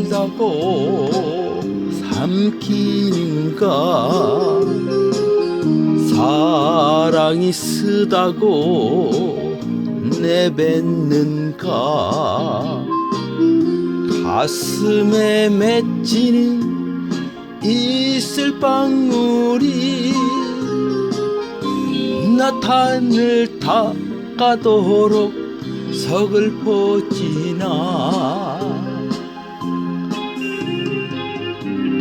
달다고 삼키는가? 사랑이 쓰다고 내뱉는가? 가슴에 맺히는 이슬방울이 나탄을 닦아도록 서글퍼지나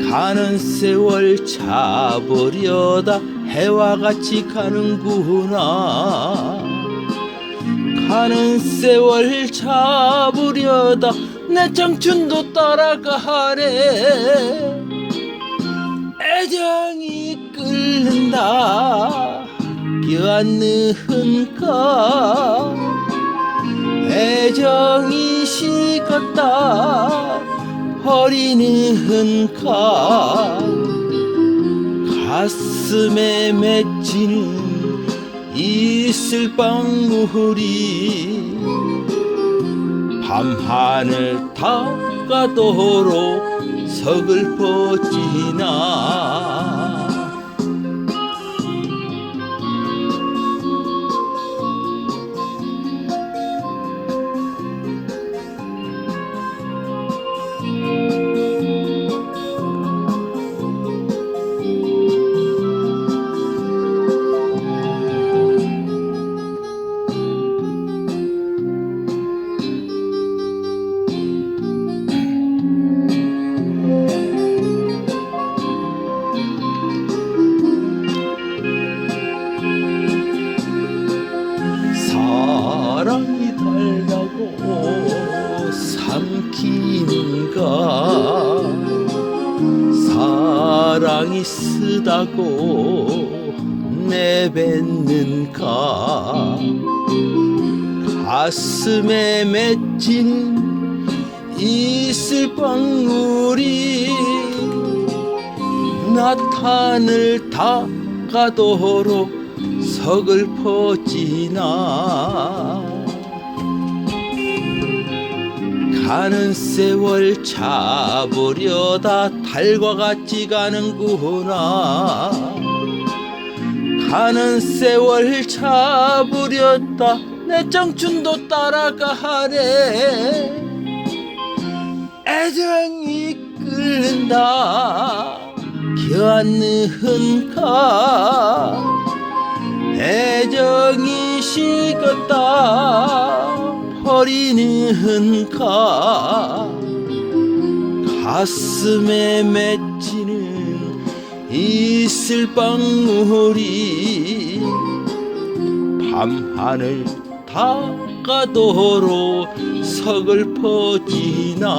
가는 세월 잡으려다 해와 같이 가는구나. 가는 세월 잡으려다 내 청춘도 따라가네 애정이 끓는다. 껴안는가 애정이 식었다 버리는가 가슴에 맺히는 이슬방울이 밤하늘 닦아도록 서글퍼지나 사랑이 달다고 삼키는가 사랑이 쓰다고 내뱉는가 가슴에 맺힌 이슬방울이 나탄을 닦아도록 서글퍼지나 가는 세월 잡으려다 달과 같이 가는구나. 가는 세월 잡으려다 내 청춘도 따라가네 애정이 끓는다. 껴안는가. 애정이 식었다 버리는가 가슴에 맺히는 이슬방울이 밤하늘 닦아도록 서글퍼지나